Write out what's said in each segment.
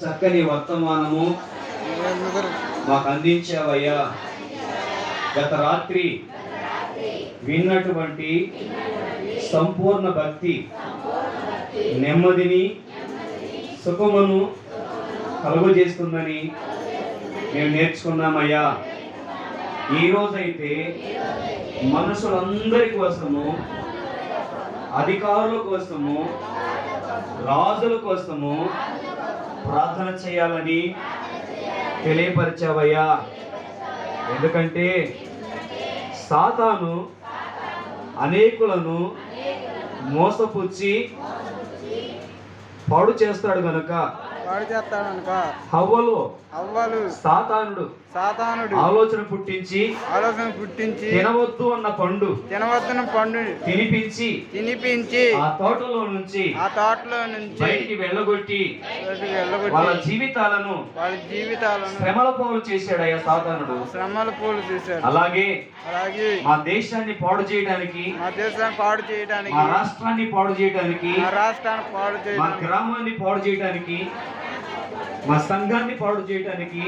చక్కని వర్తమానము మాకు అందించావయ్యా. గత రాత్రి విన్నటువంటి సంపూర్ణ భక్తి నెమ్మదిని సుఖమును కలుగజేస్తుందని మేము నేర్చుకున్నామయ్యా. ఈరోజైతే మనుషులందరి కోసము అధికారుల కోసము రాజుల కోసము ప్రార్థన చేయాలని తెలియపరిచావయ్యా. ఎందుకంటే సాతాను అనేకులను మోసపుచ్చి పాడు చేస్తాడు గనుక. వాడు చేస్తాడు అనుక హవ్వలో అవ్వలు సాతానుడు సాతానుడు ఆలోచన పుట్టించి ఆలోచన పుట్టించి తినవద్దు అన్న పండు తినవద్దున పండు తినిపించి తినిపించి ఆ తోటలో నుంచి ఆ తోటలో నుంచి బయటికి వెళ్ళగొట్టి బయటికి వాళ్ళ వెళ్ళగొట్టి జీవితాలను వాళ్ళ జీవితాలను శ్రమల పాలు చేశాడయ్యా సాతానుడు. శ్రమల పూలు చేశాడు. అలాగే అలాగే మా దేశాన్ని పాడు చేయడానికి మా దేశాన్ని పాడు మా చేయడానికి రాష్ట్రాన్ని పాడు చేయడానికి మా రాష్ట్రాన్ని పాడు మా చేయడానికి గ్రామాన్ని పాడు చేయడానికి మా సంఘాన్ని పాడు చేయడానికి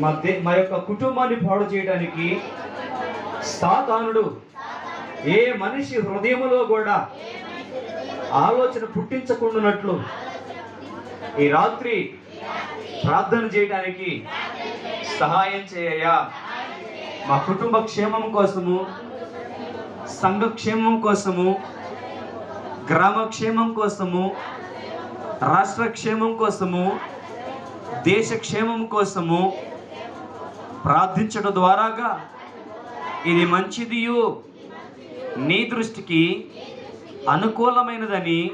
మా దే మా యొక్క కుటుంబాన్ని పాడు చేయడానికి సాతానుడు ఏ మనిషి హృదయములో కూడా ఆలోచన పుట్టించకుండానట్లు ఈ రాత్రి ప్రార్థన చేయడానికి సహాయం చేయయా మా కుటుంబ క్షేమం కోసము సంఘ క్షేమం కోసము గ్రామ క్షేమం కోసము రాష్ట్ర క్షేమం కోసము దేశ క్షేమం కోసము ప్రార్థించడం ద్వారాగా ఇది మంచిదియు. నీ దృష్టికి అనుకూలమైనదని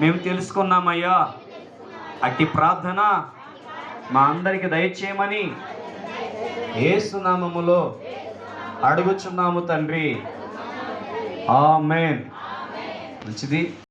మేము తెలుసుకున్నామయ్యా. అట్టి ప్రార్థన మా అందరికి దయచేయమని ఏసునామములో అడుగుచున్నాము తండ్రి. ఆమెన్. మంచిది.